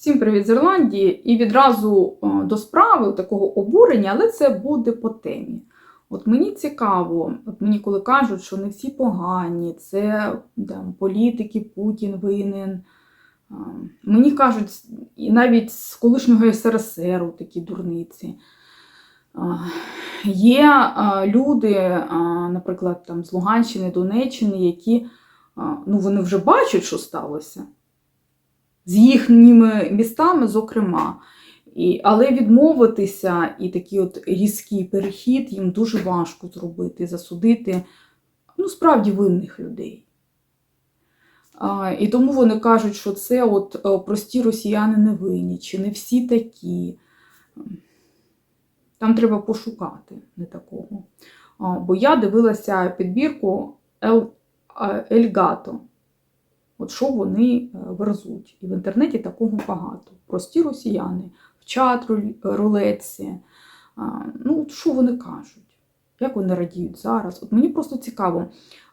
Всім привіт з Ірландії! І відразу е, до справи такого обурення, але це буде по темі. От мені цікаво, от мені коли кажуть, що не всі погані, це там, політики, Путін винен. Мені кажуть, і навіть з колишнього СРСР такі дурниці. Є люди, наприклад, там, з Луганщини, Донеччини, які ну, вони вже бачать, що сталося з їхніми містами, зокрема. І, але відмовитися і такий от різкий перехід їм дуже важко зробити, засудити ну, справді винних людей. А, і тому вони кажуть, що це от е, прості росіяни не винні, чи не всі такі. Там треба пошукати не такого. А, бо я дивилася підбірку а, Ельгато. От що вони е, верзуть. І в інтернеті такого багато. Прості росіяни в чат рулетці. Ну, що вони кажуть? Як вони радіють зараз? От мені просто цікаво,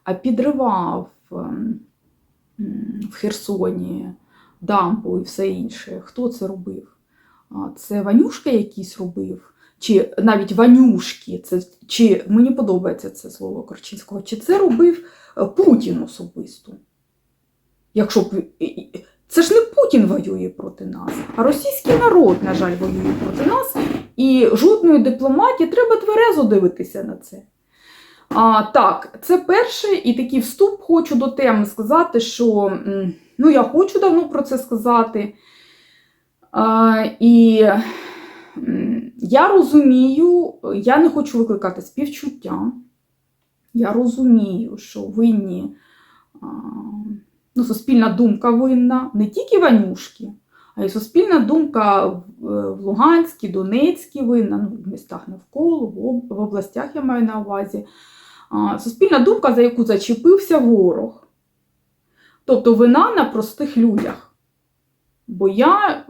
а підривав ем, в Херсоні дамбу і все інше. Хто це робив? Це Ванюшка якийсь робив? Чи навіть Ванюшки, це, чи мені подобається це слово Корчинського, чи це робив е, Путін особисто? Якщо б це ж не Путін воює проти нас, а російський народ, на жаль, воює проти нас. І жодної дипломатії треба тверезо дивитися на це. А, Так, це перший і такий вступ хочу до теми сказати, що ну, я хочу давно про це сказати. А, І я розумію, я не хочу викликати співчуття. Я розумію, що винні. А, ну, суспільна думка винна, не тільки Ванюшки, а й суспільна думка в в Луганській, Донецькій винна, ну, в містах навколо, в областях я маю на увазі. Суспільна думка, за яку зачепився ворог. Тобто вина на простих людях. Бо я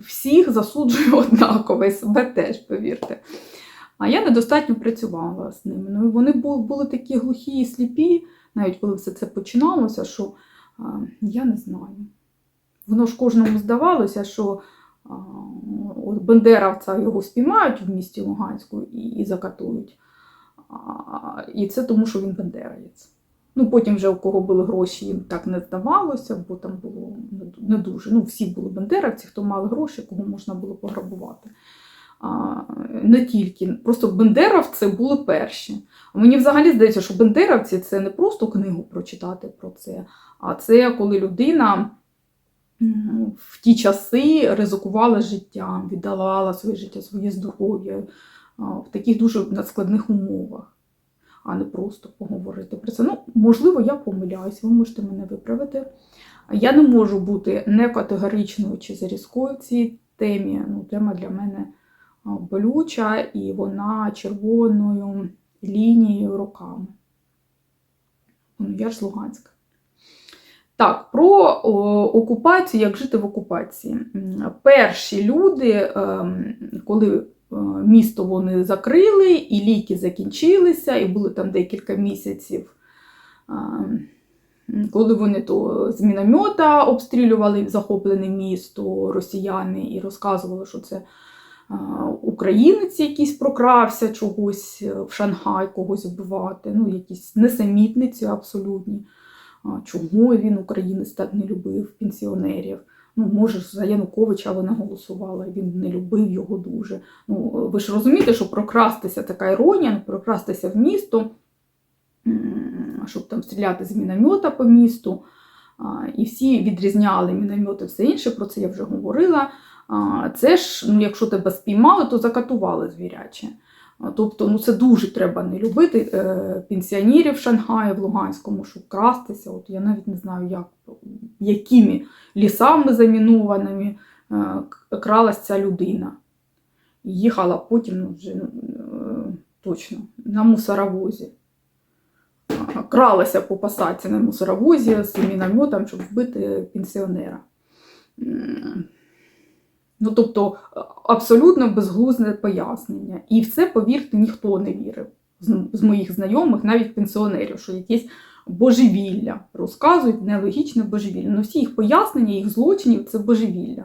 всіх засуджую однаково, і себе теж, повірте. А я недостатньо працювала з ними. Ну, вони були такі глухі і сліпі, навіть коли все це починалося, що я не знаю. Воно ж кожному здавалося, що от Бендеровця його спіймають в місті Луганську і, і закатують. І це тому, що він бендеровець. Ну, потім вже у кого були гроші, їм так не здавалося, бо там було не- не дуже. Ну, всі були бендеровці, хто мали гроші, кого можна було пограбувати. Не тільки. Просто бендеровці були перші. Мені взагалі здається, що бендеровці це не просто книгу прочитати про це, а це коли людина в ті часи ризикувала життям, віддавала своє життя, своє здоров'я в таких дуже надскладних умовах, а не просто поговорити про це. Ну, можливо, я помиляюсь, ви можете мене виправити. Я не можу бути не категоричною чи зарізкою в цій темі. Ну, тема для мене болюча, і вона червоною лінією роками. Ну, я ж з Луганська. Так, про окупацію, як жити в окупації. Перші люди, ем, коли е, місто вони закрили, і ліки закінчилися, і були там декілька місяців, ем, коли вони то з міномета обстрілювали захоплене місто росіяни і розказували, що це українець якийсь прокрався чогось е, в Шанхай, когось вбивати, ну, якісь несамітниці абсолютні. Чого він українець так не любив пенсіонерів? Ну, може, за Януковича вона голосувала, він не любив його дуже. Ну, ви ж розумієте, що прокрастися така іронія, ну, прокрастися в місто, щоб там стріляти з міномета по місту. І всі відрізняли міномети, все інше, про це я вже говорила. Це ж, ну, якщо тебе спіймали, то закатували звіряче. Тобто, ну це дуже треба не любити е, пенсіонерів в Шанхаї, в Луганському, щоб крастися. От я навіть не знаю, як, якими лісами замінованими е, к- кралась ця людина. Їхала потім ну, вже ну, е, точно на мусоровозі. Кралася по посадці на мусоровозі з мінометом, щоб вбити пенсіонера. Ну, тобто, е, абсолютно безглузне пояснення. І в це, повірте, ніхто не вірив з, моїх знайомих, навіть пенсіонерів, що якийсь божевілля. Розказують нелогічне божевілля. Ну, всі їх пояснення, їх злочинів це божевілля.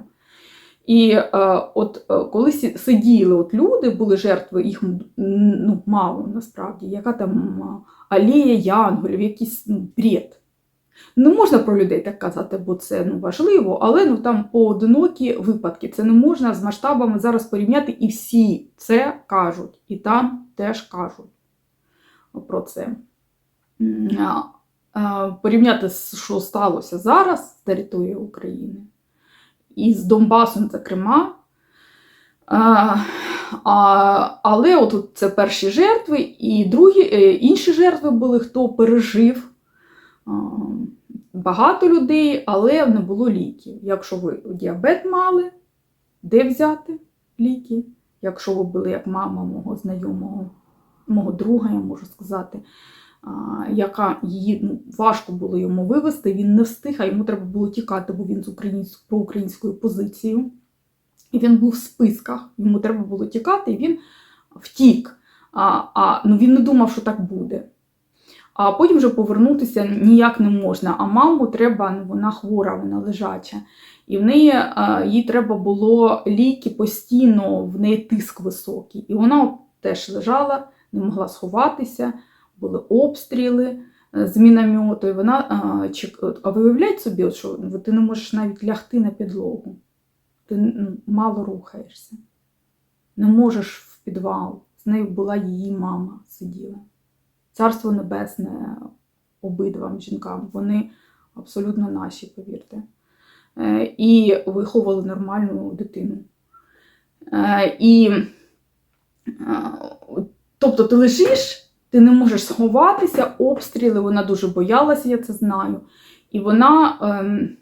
І е, от е, коли сиділи от люди, були жертви, їх ну, мало насправді, яка там м, алея янголів, якийсь ну, бред. Не можна про людей так казати, бо це ну, важливо, але ну, там поодинокі випадки. Це не можна з масштабами зараз порівняти, і всі це кажуть, і там теж кажуть про це. Порівняти, що сталося зараз з територією України і з Донбасом, зокрема. А, а, але от це перші жертви, і другі, е, інші жертви були, хто пережив. А, Багато людей, але не було ліків. Якщо ви діабет мали, де взяти ліки? Якщо ви були як мама мого знайомого, мого друга, я можу сказати, яка її ну, важко було йому вивезти, він не встиг, а йому треба було тікати, бо він з українською проукраїнською позицією. І він був в списках, йому треба було тікати, і він втік. А, а ну, він не думав, що так буде. А потім вже повернутися ніяк не можна. А маму треба, ну, вона хвора, вона лежача. І в неї а, їй треба було ліки постійно, в неї тиск високий. І вона теж лежала, не могла сховатися, були обстріли е, з міномету. І вона а, чек- а виявляють собі, от, що ти не можеш навіть лягти на підлогу. Ти ну, мало рухаєшся, не можеш в підвал. З нею була її мама сиділа. Царство Небесне обидвам жінкам, вони абсолютно наші, повірте. Е, І виховували нормальну дитину. Е, І, е, тобто, ти лежиш, ти не можеш сховатися, обстріли, вона дуже боялася, я це знаю. І вона, ем,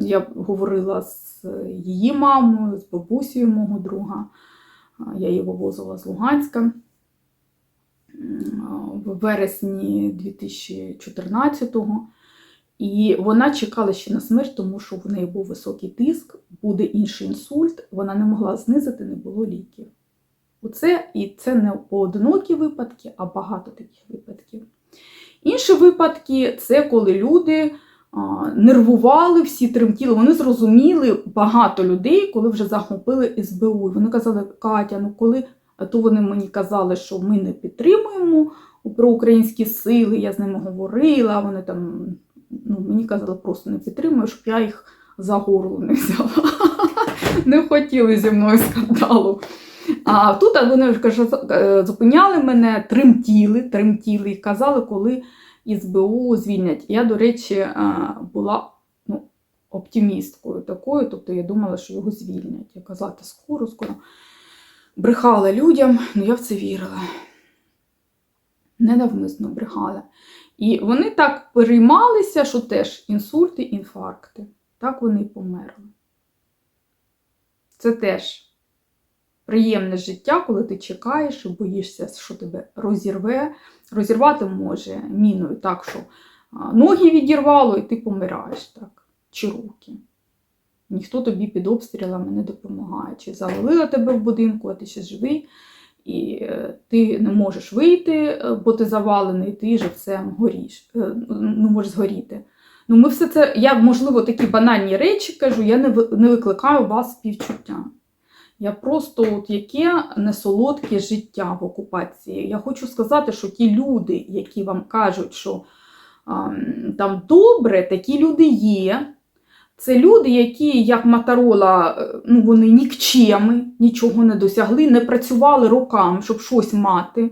я говорила з її мамою, з бабусею мого друга, я її вивозила з Луганська в вересні 2014-го. І вона чекала ще на смерть, тому що в неї був високий тиск, буде інший інсульт, вона не могла знизити, не було ліків. Оце, і це не поодинокі випадки, а багато таких випадків. Інші випадки це коли люди нервували, всі тремтіли. Вони зрозуміли багато людей, коли вже захопили СБУ. І вони казали, Катя, ну коли то вони мені казали, що ми не підтримуємо проукраїнські сили, я з ними говорила, вони там ну, мені казали, просто не підтримую, щоб я їх за горло не взяла. Не хотіли зі мною скандалу. А тут вони каже, зупиняли мене, тремтіли, тремтіли і казали, коли СБУ звільнять. Я, до речі, була ну, оптимісткою такою, тобто я думала, що його звільнять. Я казала, та скоро, скоро брехала людям, ну я в це вірила. Ненавмисно брехала. І вони так переймалися, що теж інсульти, інфаркти. Так вони і померли. Це теж приємне життя, коли ти чекаєш і боїшся, що тебе розірве. Розірвати може міною так, що ноги відірвало, і ти помираєш так, чи руки. Ніхто тобі під обстрілами не допомагає. Чи завалила тебе в будинку, а ти ще живий, і е, ти не можеш вийти, е, бо ти завалений, ти живцем горіш, е, ну, можеш згоріти. Ну, ми все це, я, можливо, такі банальні речі кажу, я не, не викликаю вас співчуття. Я просто от яке несолодке життя в окупації. Я хочу сказати, що ті люди, які вам кажуть, що ам, там добре, такі люди є. Це люди, які, як Матарола, е, ну вони нікчеми, нічого не досягли, не працювали роками, щоб щось мати.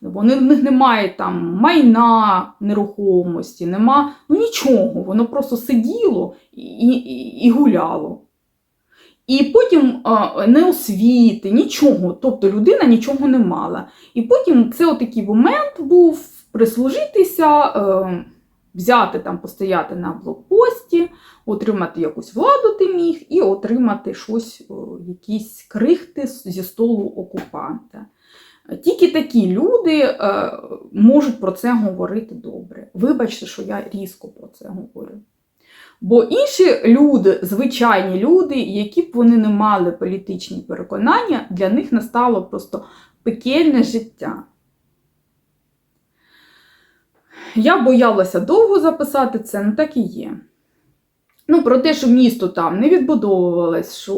Вони в них немає там майна, нерухомості, нема ну нічого. Воно просто сиділо і, і, і гуляло. І потім а, не освіти, нічого. Тобто людина нічого не мала. І потім це отакий момент був прислужитися, е, взяти там, постояти на блокпості, отримати якусь владу ти міг і отримати щось, якісь крихти зі столу окупанта. Тільки такі люди е, можуть про це говорити добре. Вибачте, що я різко про це говорю. Бо інші люди, звичайні люди, які б вони не мали політичні переконання, для них настало просто пекельне життя. Я боялася довго записати це, ну так і є. Ну, про те, що місто там не відбудовувалось, що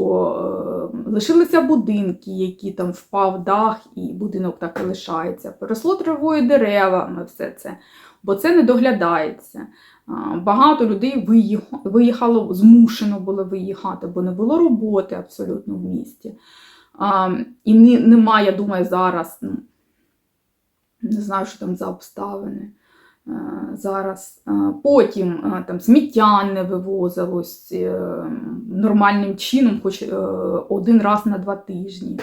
е, лишилися будинки, які там впав дах, і будинок так і лишається. Пересло травою деревами, все це, бо це не доглядається. А, Багато людей виїхало, виїхало, змушено було виїхати, бо не було роботи абсолютно в місті. А, і не, немає, я думаю, зараз, ну, не знаю, що там за обставини. Е, Зараз Е, потім е, там сміття не вивозилось нормальним чином, хоч один раз на два тижні.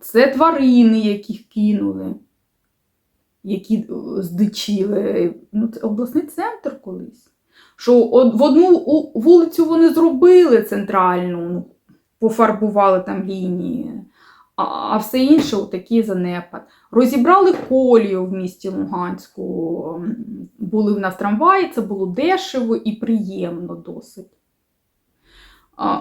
Це тварини, яких кинули, які здичили. Ну, це обласний центр колись. Що в одну вулицю вони зробили центральну, ну, пофарбували там лінії, а, все інше такий занепад. Розібрали колію в місті Луганську. Були в нас трамваї, це було дешево і приємно досить.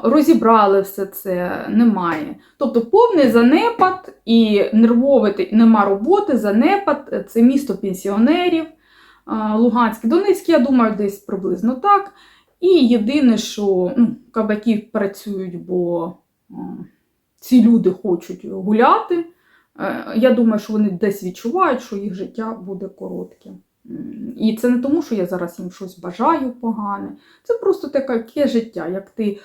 Розібрали все це, немає. Тобто повний занепад і нервовий, нема роботи, занепад це місто пенсіонерів. А, Луганське, Донецьке, я думаю, десь приблизно так. І єдине, що ну, кабаки працюють, бо ці люди хочуть гуляти. Е, Я думаю, що вони десь відчувають, що їх життя буде коротке. І це не тому, що я зараз їм щось бажаю погане. Це просто таке життя, як ти е,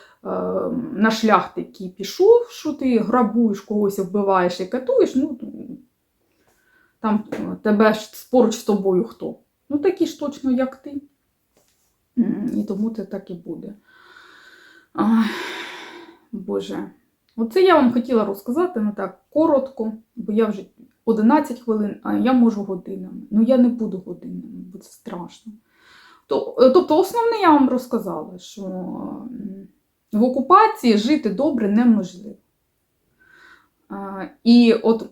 на шлях такий пішов, що ти грабуєш когось, вбиваєш і катуєш, ну там е, тебе ж поруч з тобою хто? Ну такі ж точно, як ти. І тому це так і буде. Ай, Боже. Оце я вам хотіла розказати, ну так, коротко, бо я вже 11 хвилин, а я можу годинами. Ну я не буду годинами, бо це страшно. Е, тобто, основне я вам розказала, що в окупації жити добре неможливо. І от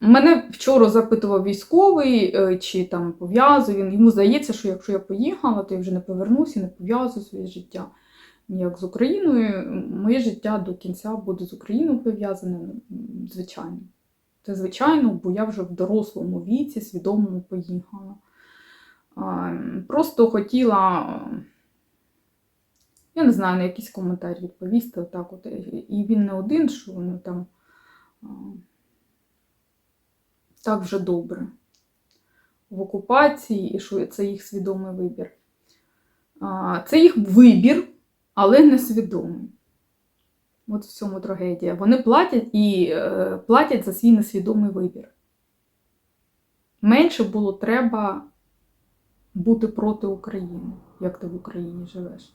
мене вчора запитував військовий, е, чи там пов'язую він. Йому здається, що якщо я поїхала, то я вже не повернуся, не пов'язую своє життя ніяк з Україною. Моє життя до кінця буде з Україною пов'язане, звичайно. Це звичайно, бо я вже в дорослому віці, свідомому поїхала. Просто хотіла, я не знаю, на якийсь коментар відповісти. Отак от. І він не один, що вони там так вже добре в окупації, і що це їх свідомий вибір. Це їх вибір, але не свідомий. От в цьому трагедія. Вони платять і е, платять за свій несвідомий вибір. Менше було треба бути проти України, як ти в Україні живеш,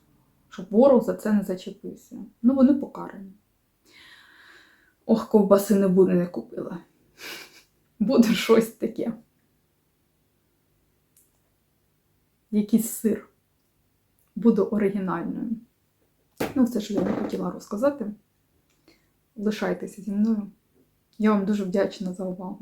щоб ворог за це не зачепився. Ну, вони покарані. Ох, ковбаси не буде, не купила. Буде щось таке. Якийсь сир. Буду оригінальною. Ну, все, що я не хотіла розказати. Лишайтеся зі мною. Я вам дуже вдячна за увагу.